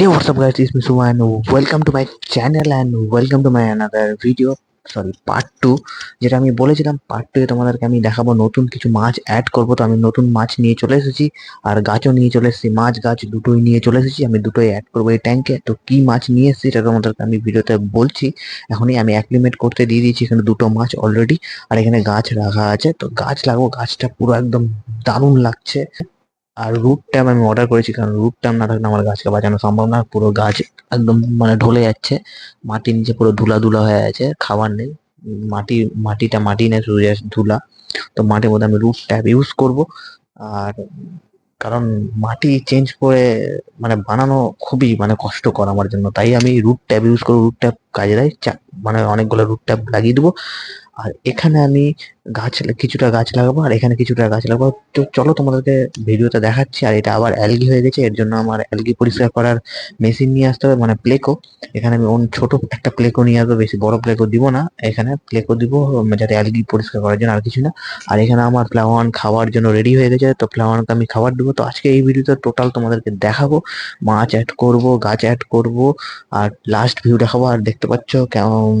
Hey, what's up, guys? It's me Suma, and welcome to my channel and welcome to my another video. Sorry part two যেটা আমি বলেছিলাম part two তোমাদেরকে আমি দেখাবো নতুন কিছু মাছ অ্যাড করব। তো আমি নতুন মাছ নিয়ে চলে এসেছি আর গাছও নিয়ে চলে এসেছি। মাছ গাছ দুটোই নিয়ে চলে এসেছি। আমি দুটোই অ্যাড করব এই ট্যাঙ্কে তো কি মাছ নিয়ে এসেছি সেটা তোমাদেরকে আমি ভিডিওতে বলছি। এখনই আমি অ্যাক্লিমেট করতে দিয়ে দিয়েছি এখানে দুটো মাছ অলরেডি আর এখানে গাছ রাখা আছে। তো গাছ লাগাবো। গাছটা পুরো একদম দারুণ লাগছে। আর রুট ট্যাপ আমি অর্ডার করেছি কারণ রুট ট্যাপ না থাকলে আমার গাছকে বাঁচানো সম্ভব না। পুরো গাছ একদম মানে ঢলে যাচ্ছে। মাটির নিচে পুরো ধুলা ধুলা হয়ে আছে, খাবার নেই। মাটি, মাটিটা মাটি নেই just ধুলা। তো মাটির মধ্যে আমি রুট ট্যাপ ইউজ করব। আর কারণ মাটি চেঞ্জ করে মানে বানানো খুবই মানে কষ্টকর আমার জন্য। তাই আমি রুট ট্যাপ ইউজ করব। রুট ট্যাপ কাজে দেয়। মানে অনেকগুলো রুট ট্যাপ লাগিয়ে দেবো। আর এখানে আমি গাছ, কিছুটা গাছ লাগাবো, আর এখানে কিছুটা গাছ লাগাবো। তো চলো তোমাদেরকে ভিডিওতে দেখাচ্ছি। আর এটা আবার অ্যালগি হয়ে গেছে। এর জন্য আমার অ্যালগি পরিষ্কার করার মেশিন নিয়ে আসতে হবে মানে প্লেকো এখানে আমি অন্য ছোট একটা প্লেকো নিয়ে আসব, বেশি বড় প্লেকো দিব না। এখানে প্লেকো দিব যাতে অ্যালগি পরিষ্কার করার জন্য আর কিছু না। আর এখানে আমার ফ্লাওয়ান খাওয়ার জন্য রেডি হয়ে গেছে। তো ফ্লাওয়ানকে আমি খাবার দেবো। তো আজকে এই ভিডিওতে টোটাল তোমাদেরকে দেখাবো। মাছ অ্যাড করব, গাছ অ্যাড করব, আর লাস্ট ভিউ দেখাবো। আর দেখতে পাচ্ছ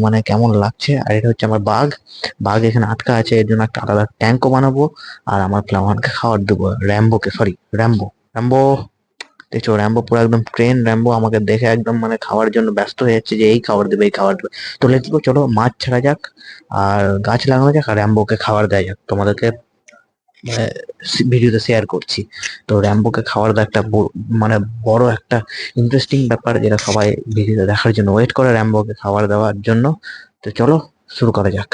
মানে কেমন লাগছে। আর এটা হচ্ছে আমার বাঘ। বাঘ এখানে আটকা আছে, এর জন্য একটা আলাদা ট্যাঙ্কও বানাবো। আর আমার ফ্লাওয়ানকে খাবার দেবো। র্যাম্বোকে সরি র্যাম্বো র্যাম্বো দেখছ র্যাম্বো পুরো একদম ট্রেন র্যাম্বো আমাকে দেখে একদম মানে খাওয়ার জন্য ব্যস্ত হয়ে যাচ্ছে যে, এই খাবার দেবে, এই খাবার দেবে। তো লেটস গো চলো, মাছ ছাড়া যাক। আর গাছ লাগানো যাক, আর র্যাম্বোকে খাবার দেওয়া যাক। তোমাদেরকে ভিডিওতে শেয়ার করছি। তো র্যাম্বোকে খাওয়ার একটা মানে বড় একটা ইন্টারেস্টিং ব্যাপার যেটা সবাই ভিডিওতে দেখার জন্য ওয়েট করে র্যাম্বোকে খাবার দেওয়ার জন্য। তো চলো, শুরু করা যাক।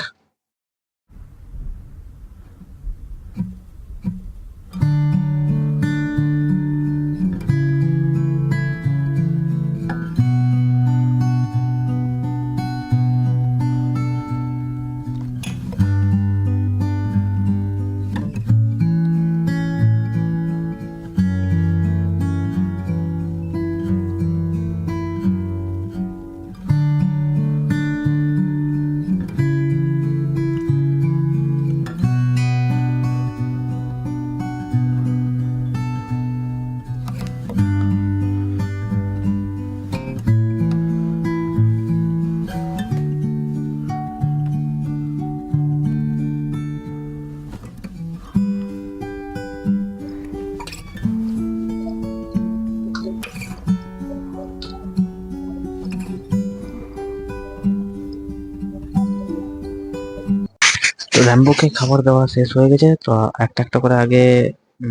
তো র্যাম্বোকে খাবার দেওয়া শেষ হয়ে গেছে, তো একটা একটা করে আগে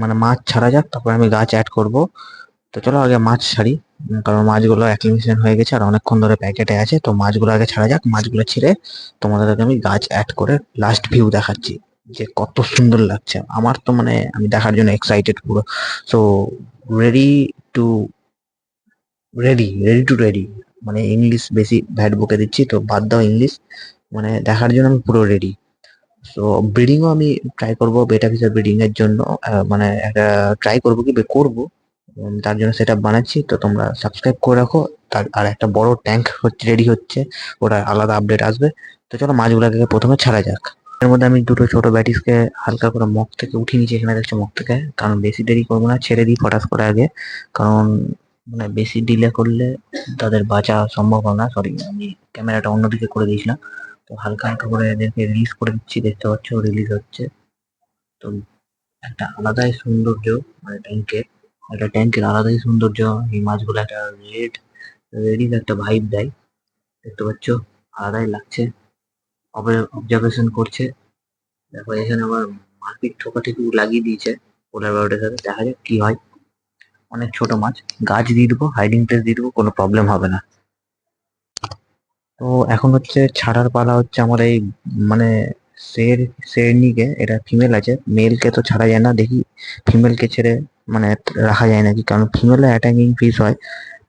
মানে মাছ ছাড়া যাক, তারপর আমি গাছ অ্যাড করব। তো চলো আগে মাছ ছাড়ি, কারণ মাছগুলো অ্যাক্লিমেশন হয়ে গেছে আর অনেকক্ষণ ধরে প্যাকেটে আছে, তো মাছগুলো আগে ছাড়া যাক, মাছগুলো ছেড়ে তোমাদেরকে আমি গাছ অ্যাড করে লাস্ট ভিউ দেখাচ্ছি, যে কত সুন্দর লাগছে। আমার তো মানে আমি দেখার জন্য এক্সাইটেড পুরো। So ready to ready ready to ready মানে ইংলিশ বেশি ভ্যাট বুকে দিচ্ছি, তো বাদ দাও ইংলিশ মানে দেখার জন্য আমি পুরো রেডি সো ব্রিডিংও আমি ট্রাই করব বেটা ফিশার ব্রিডিং এর জন্য। মানে একটা ট্রাই করব কি, করব। তার জন্য সেটা বানাচ্ছি, তো তোমরা সাবস্ক্রাইব করে রাখো। তার, আর একটা বড় ট্যাঙ্ক হচ্ছে রেডি হচ্ছে। ওটা আলাদা আপডেট আসবে। তো চলো মাছগুলোকে প্রথমে ছাড়া যাক। এর মধ্যে আমি দুটো ছোট ব্যাটিসকে হালকা করে মগ থেকে উঠিয়ে নিয়েছি, এখানে দেখছ মগ থেকে। কারণ বেশি দেরি করব না, ছেড়ে দিই ফটাস করে আগে। কারণ মানে বেশি ডিলে করলে তাদের বাঁচা সম্ভব হবে না। সরি আমি ক্যামেরাটা অন্যদিকে করে দিয়েছিলাম। তো হালকা হালকা করে এদেরকে রিলিজ করে দিচ্ছি, দেখতে পাচ্ছ রিলিজ হচ্ছে। তো একটা আলাদাই সৌন্দর্য মানে ট্যাঙ্কের একটা ট্যাঙ্কের আলাদাই সৌন্দর্য, এই মাছগুলো একটা রেড রেডির একটা ভাইব দেয়। দেখতে পাচ্ছ, আলাদাই লাগছে। অবজারভেশন করছে। দেখো, এখানে আবার মারপিট ঠোকাঠুকি লাগিয়ে দিয়েছে পোলার বারোটার সাথে। দেখা যাক কি হয়। অনেক ছোট মাছ। গাছ দিয়ে দেবো হাইডিং প্লেস দিয়ে দেবো, কোনো প্রবলেম হবে না। তো এখন হচ্ছে ছাড়ার পালা হচ্ছে আমার এই মানে শের, শেরনিকে, এটা ফিমেল আছে মেলকে তো ছাড়া যায় না, দেখি ফিমেলকে ছেড়ে মানে রাখা যায় নাকি, কারণ ফিমেলে অ্যাটাকিং ফিস হয়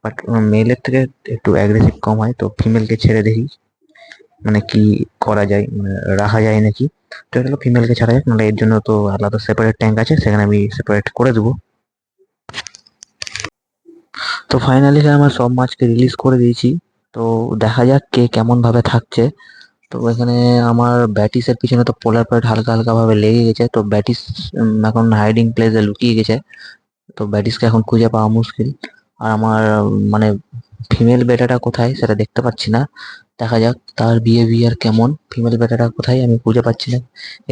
বাট মেলের থেকে একটু অ্যাগ্রেসিভ কম হয়, তো ফিমেলকে ছেড়ে দেখি মানে কি করা যায় মানে রাখা যায় নাকি, তো এটা হলো ফিমেলকে ছাড়া যায়, নাহলে এর জন্য তো আলাদা সেপারেট ট্যাঙ্ক আছে, সেখানে আমি সেপারেট করে দেবো। তো ফাইনালি আমার সব মাছকে রিলিজ করে দিয়েছি। তো দেখা যাক কে কেমন ভাবে থাকছে। তো এখানে আমার ব্যাটিসের পিছনে তো পোলার প্লেট হালকা হালকা ভাবে লেগে গেছে। তো ব্যাটিস এখন হাইডিং প্লেসে লুকিয়ে গেছে। তো ব্যাটিসকে এখন খুঁজে পাওয়া মুশকিল। আর আমার মানে ফিমেল বেটাটা কোথায় সেটা দেখতে পাচ্ছি না। দেখা যাক তার বিহেভিয়ার কেমন। ফিমেল বেটাটা কোথায় আমি খুঁজে পাচ্ছি না।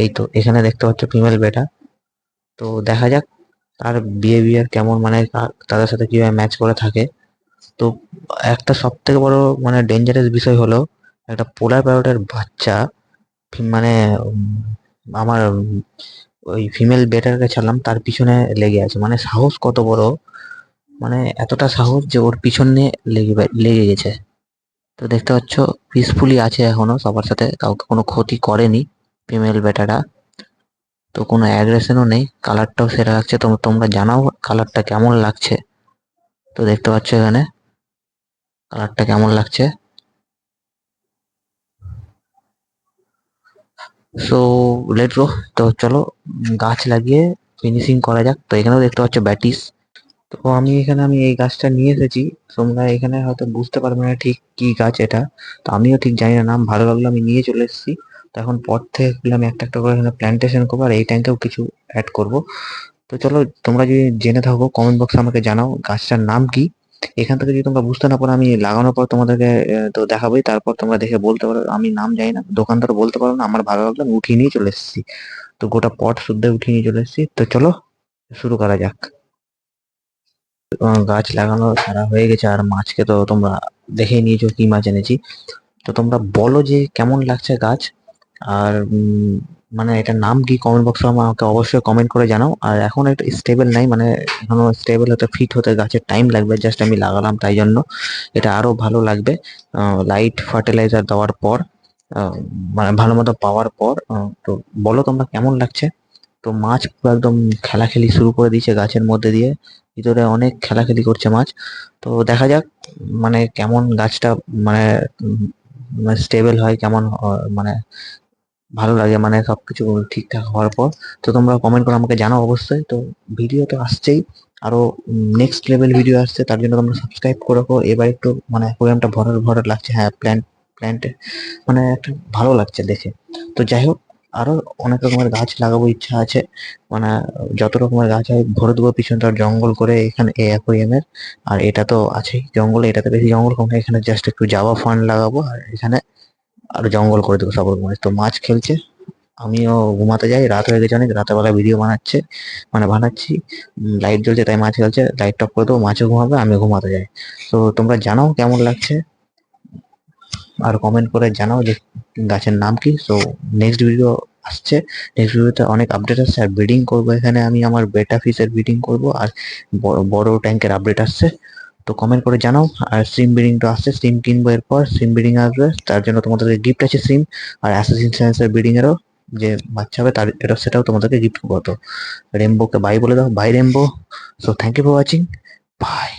এই তো, এখানে দেখতে পাচ্ছ ফিমেল বেটা তো দেখা যাক তার বিহেভিয়ার কেমন। মানে তাদের সাথে কীভাবে ম্যাচ করে থাকে। তো একটা সব থেকে বড় মানে ডেঞ্জারাস বিষয় হলো একটা পোলার প্যারটের বাচ্চা মানে আমার, ওই ফিমেল বেটারকে ছাড়লাম, তার পিছনে লেগে আছে। মানে সাহস কত বড় মানে এতটা সাহস যে ওর পিছনে লেগে লেগে গেছে। তো দেখতে পাচ্ছ পিসফুলি আছে এখনও সবার সাথে, কাউকে কোনো ক্ষতি করেনি ফিমেল বেটারা তো কোনো অ্যাগ্রেশনও নেই কালারটাও সেরা লাগছে। তোমরা জানাও কালারটা কেমন লাগছে। তো দেখতে পাচ্ছ এখানে কালারটা কেমন লাগছে? সো লেট গো তো চলো, গাছ লাগিয়ে ফিনিশিং করা যাক। তো এখানেও দেখতে পাচ্ছ ব্যাটিস। তো আমি এখানে, আমি এই গাছটা নিয়ে এসেছি। তোমরা এখানে হয়তো বুঝতে পারবে না ঠিক কি গাছ এটা। তো আমিও ঠিক জানি না, নাম ভালো লাগল আমি নিয়ে চলে এসেছি। তো এখন পর থেকে আমি একটা একটা করে এখানে প্ল্যান্টেশন করব, আর এই ট্যাঙ্কেও কিছু অ্যাড করব। তো চলো, তোমরা যদি জেনে থাকো কমেন্ট বক্সে আমাকে জানাও গাছটার নাম কি। এখান থেকে যদি তোমরা বুঝতে না পারো, আমি লাগানোর পর তোমাদেরকে তো দেখাবোই। তারপর তোমরা দেখে বলতে পারো, আমি নাম জানি না, দোকানদার বলতে পারো না, আমার ভালো লাগল, আমি উঠিয়ে নিয়ে চলে এসেছি। তো গোটা পট শুদ্ধ উঠিয়ে নিয়ে চলে এসেছি। তো চলো, শুরু করা যাক। গাছ লাগানো সারা হয়ে গেছে, আর মাছকে তো তোমরা দেখেই নিয়েছো, কি মাছ এনেছি। তো তোমরা বলো যে কেমন লাগছে গাছ, আর মানে এটার নাম কি কমেন্ট বক্সে আমাকে অবশ্যই কমেন্ট করে জানাও। আর এখন এটা স্টেবল নাই মানে এখনও স্টেবল হতে ফিট হতে গাছের টাইম লাগবে জাস্ট আমি লাগালাম তাই জন্য। এটা আরও ভালো লাগবে। লাইট ফার্টিলাইজার দেওয়ার পর মানে ভালো মতো পাওয়ার পর তো বলো তোমরা কেমন লাগছে? তো মাছ পুরো একদম খেলাখেলি শুরু করে দিয়েছে গাছের মধ্যে দিয়ে। ভিতরে অনেক খেলাখেলি করছে মাছ। তো দেখা যাক মানে কেমন গাছটা মানে স্টেবল হয়, কেমন মানে ভালো লাগে মানে সবকিছু ঠিকঠাক হওয়ার পর। তো তোমরা কমেন্ট করে আমাকে জানাও অবশ্যই। তো ভিডিও তো আসছেই। আরও নেক্সট লেভেল ভিডিও আসছে, তার জন্য তোমরা সাবস্ক্রাইব করে রাখো। এবার একটু মানে প্রোগ্রামটা ভরার ভরার লাগছে। হ্যাঁ প্ল্যান প্ল্যান্টে মানে একটা ভালো লাগছে দেখে। তো যাই হোক, আরও অনেক রকমের গাছ লাগাবো ইচ্ছা আছে। মানে যত রকমের গাছ হয়, ভরে দেবো পিছনটা জঙ্গল করে এখানে এই অ্যাকোরিয়ামের আর এটা তো আছেই জঙ্গলে, এটাতে বেশি জঙ্গল কম এখানে জাস্ট একটু জাবা ফান্ড লাগাবো আর এখানে আর জঙ্গল করে দেবো সব রকমের তো মাছ খেলছে, আমিও ঘুমাতে যাই, রাত হয়ে গেছে অনেক রাতের বেলা ভিডিও বানাচ্ছে মানে বানাচ্ছি লাইট জ্বলছে, তাই মাছ খেলছে লাইট টপ করে দেবো, মাছও ঘুমাবে আমি ঘুমাতে যাই। তো তোমরা জানাও কেমন লাগছে, আর কমেন্ট করে জানাও যে গাছের নাম কি। তো নেক্সট ভিডিও আসছে নেক্সট ভিডিওতে অনেক আপডেট আসছে, আর ব্রিডিং করব এখানে আমি, আমার বেটা ফিসের ব্রিডিং করব, আর বড়- বড় ট্যাঙ্কের আপডেট আসছে। তো কমেন্ট করে জানাও, আর সিম বিডিংটা আসছে সিম কিনবো এরপর সিম বিডিং আসবে, তার জন্য তোমাদেরকে গিফট আছে সিম আর অ্যাসাসিন সায়েন্সের বিডিং এরও যে বাচ্চা হবে তার এটা সেটাও তোমাদেরকে গিফট করব। তো রেমবোকে বাই বলে দাও bye Rambo so thank you for watching bye